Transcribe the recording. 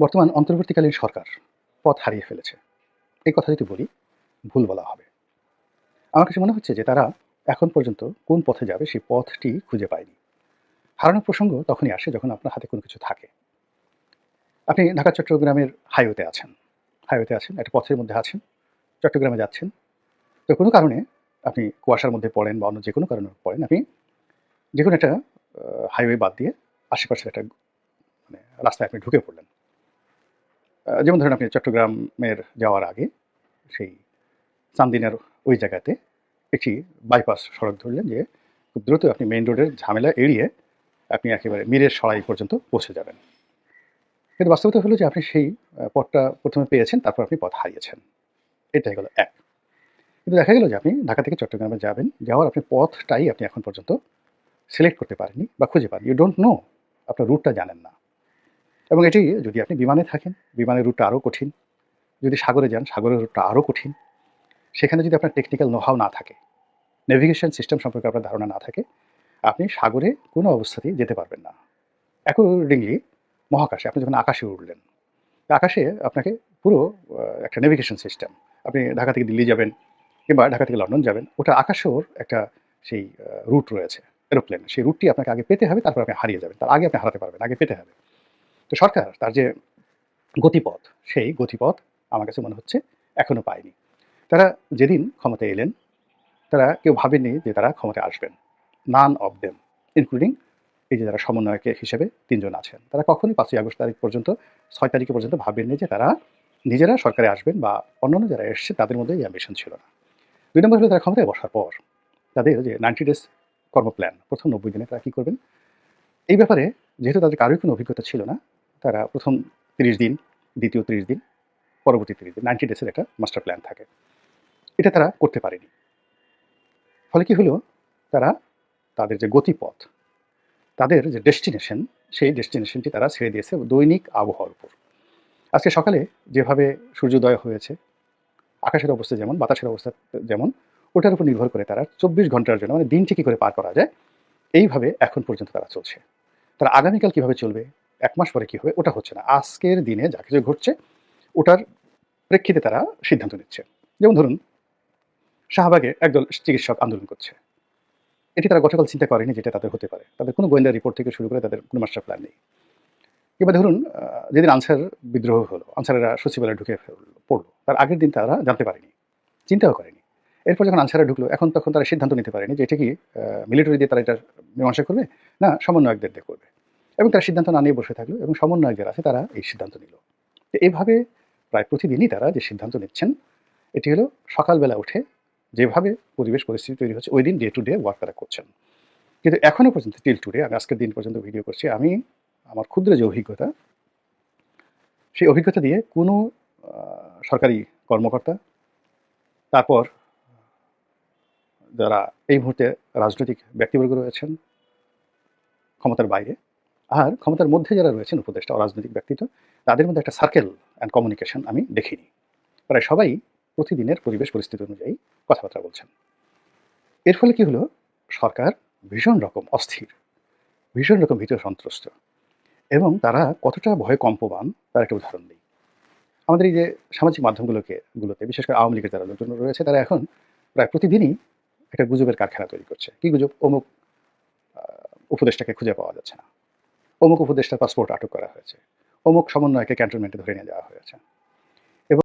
বর্তমান অন্তর্বর্তীকালীন সরকার পথ হারিয়ে ফেলেছে। এই কথা যদি বলি, ভুল বলা হবে। আমার কাছে মনে হচ্ছে যে তারা এখন পর্যন্ত কোন পথে যাবে সেই পথটি খুঁজে পায়নি। হারানোর প্রসঙ্গ তখনই আসে যখন আপনার হাতে কোনো কিছু থাকে। আপনি ঢাকা, চট্টগ্রামের হাইওয়েতে আছেন। হাইওয়েতে আছেন, একটা পথের মধ্যে আছেন, চট্টগ্রামে যাচ্ছেন। তো কোনো কারণে আপনি কুয়াশার মধ্যে পড়েন বা অন্য যে কোনো কারণে পড়েন, আপনি যে কোনো একটা হাইওয়ে বাদ দিয়ে আশেপাশের একটা মানে রাস্তায় আপনি ঢুকে পড়লেন। যেমন ধরেন আপনি চট্টগ্রামের যাওয়ার আগে সেই চান্দিনার ওই জায়গাতে একটি বাইপাস সড়ক ধরলেন যে খুব দ্রুত আপনি মেইন রোডের ঝামেলা এড়িয়ে আপনি একেবারে মীরের সরাই পর্যন্ত পৌঁছে যাবেন। কিন্তু বাস্তবতা হলো যে আপনি সেই পথটা প্রথমে পেয়েছেন, তারপর আপনি পথ হারিয়েছেন। এটাই হলো এক। কিন্তু দেখা গেল যে আপনি ঢাকা থেকে চট্টগ্রামে যাবেন, যাওয়ার আপনি পথটাই আপনি এখন পর্যন্ত সিলেক্ট করতে পারেননি বা খুঁজে পান ইউ ডোন্ট নো আপনার রুটটা জানেন না। এবং এটি যদি আপনি বিমানে থাকেন, বিমানের রুটটা আরও কঠিন। যদি সাগরে যান, সাগরের রুটটা আরও কঠিন। সেখানে যদি আপনার টেকনিক্যাল নোহাও না থাকে নেভিগেশন সিস্টেম সম্পর্কে আপনার ধারণা না থাকে, আপনি সাগরে কোনো অবস্থাতেই যেতে পারবেন না। অ্যাকর্ডিংলি মহাকাশে আপনি যখন আকাশে উঠলেন আকাশে আপনাকে পুরো একটা নেভিগেশন সিস্টেম আপনি ঢাকা থেকে দিল্লি যাবেন কিংবা ঢাকা থেকে লন্ডন যাবেন, ওটা আকাশেও একটা সেই রুট রয়েছে এরোপ্লেন সেই রুটটি আপনাকে আগে পেতে হবে, তারপর আপনি হারিয়ে যাবেন, তার আগে আপনি হারাতে পারবেন, আগে পেতে হবে। তো সরকার তার যে গতিপথ, সেই গতিপথ আমার কাছে মনে হচ্ছে এখনও পায়নি। তারা যেদিন ক্ষমতায় এলেন, তারা কেউ ভাবেননি যে তারা ক্ষমতায় আসবেন। নান অফ দেম ইনক্লুডিং এই যে যারা সমন্বয়কে হিসেবে তিনজন আছেন। তারা কখনোই পাঁচই আগস্ট তারিখ পর্যন্ত, ছয় তারিখ পর্যন্ত ভাবেননি যে তারা নিজেরা সরকারে আসবেন বা অন্যান্য যারা এসছে, তাদের মধ্যে এই অ্যাম্বিশন ছিল না। দুই নম্বর হলো তারা ক্ষমতায় বসার পর, তাদের যে নাইনটি ডেজ কর্মপ্ল্যান প্রথম নব্বই দিনে তারা কী করবেন? এই ব্যাপারে যেহেতু তাদের কারোই কোনো অভিজ্ঞতা ছিল না তারা প্রথম তিরিশ দিন, দ্বিতীয় তিরিশ দিন, পরবর্তী তিরিশ দিন নাইনটি ডেজের একটা মাস্টার প্ল্যান থাকে। এটা তারা করতে পারেনি। ফলে কি হলো? তারা তাদের যে গতিপথ, তাদের যে ডেস্টিনেশন সেই ডেস্টিনেশনটি তারা ছেড়ে দিয়েছে দৈনিক আবহাওয়ার উপর। আজকে সকালে যেভাবে সূর্যোদয় হয়েছে, আকাশের অবস্থা যেমন, বাতাসের অবস্থা যেমন, ওটার উপর নির্ভর করে তারা চব্বিশ ঘণ্টার জন্য মানে দিনটি কী করে পার করা যায়, এইভাবে এখন পর্যন্ত তারা চলছে। তারা আগামীকাল কীভাবে চলবে? এক মাস পরে কী হবে, ওটা হচ্ছে না। আজকের দিনে যা কিছু ঘটছে, ওটার প্রেক্ষিতে তারা সিদ্ধান্ত নিচ্ছে। যেমন ধরুন, শাহবাগে একদল চিকিৎসক আন্দোলন করছে। এটি তারা গতকাল চিন্তা করেনি যেটা তাদের হতে পারে। তাদের কোনো গোয়েন্দা রিপোর্ট থেকে শুরু করে তাদের কোনো মাস্টার প্ল্যান নেই। কিংবা ধরুন যেদিন আনসার বিদ্রোহ হলো, আনসারেরা সচিবালয়ে ঢুকে পড়ল, তার আগের দিন তারা জানতে পারেনি, চিন্তাও করেনি। এরপর যখন আনসাররা ঢুকলো, এখন তখন তারা সিদ্ধান্ত নিতে পারেনি যে এটা কি মিলিটারি দিয়ে তারা এটা মীমাংসা করবে, না সমন্বয়কদের দিয়ে করবে। এবং তারা সিদ্ধান্ত না নিয়ে বসে থাকল এবং সমন্বয়ক যারা আছে তারা এই সিদ্ধান্ত নিল। তো এইভাবে প্রায় প্রতিদিনই তারা যে সিদ্ধান্ত নিচ্ছেন, এটি হলো সকালবেলা উঠে যেভাবে পরিবেশ পরিস্থিতি তৈরি হচ্ছে ওই দিন ডে টু ডে ওয়ার্ক তারা করছেন। কিন্তু এখনও পর্যন্ত টিল টুডে আমি আজকের দিন পর্যন্ত ভিডিও করছি, আমি, আমার ক্ষুদ্র যে অভিজ্ঞতা, সেই অভিজ্ঞতা দিয়ে কোনো সরকারি কর্মকর্তা, তারপর যারা এই মুহূর্তে রাজনৈতিক ব্যক্তিবর্গ রয়েছেন, ক্ষমতার বাইরে আর ক্ষমতার মধ্যে যারা রয়েছেন উপদেষ্টা রাজনৈতিক ব্যক্তিত্ব তাদের মধ্যে একটা সার্কেল অ্যান্ড কমিউনিকেশন আমি দেখিনি। প্রায় সবাই প্রতিদিনের পরিবেশ পরিস্থিতি অনুযায়ী কথাবার্তা বলছেন। এর ফলে কি হলো? সরকার ভীষণ রকম অস্থির ভীষণ রকম ভীত সন্ত্রস্ত এবং তারা কতটা ভয় কম্পবান তার একটা উদাহরণ নেই আমাদের এই যে সামাজিক মাধ্যমগুলোকে গুলোতে বিশেষ করে আওয়ামী লীগের যারা লোকজন রয়েছে তারা এখন প্রায় প্রতিদিনই একটা গুজবের কারখানা তৈরি করছে। কি গুজব? অমুক আহ, উপদেষ্টাকে খুঁজে পাওয়া যাচ্ছে না। অমুক উপদেষ্টার পাসপোর্ট আটক করা হয়েছে। অমুক সমন্বয়কে ক্যান্টনমেন্টে ধরে নিয়ে যাওয়া হয়েছে।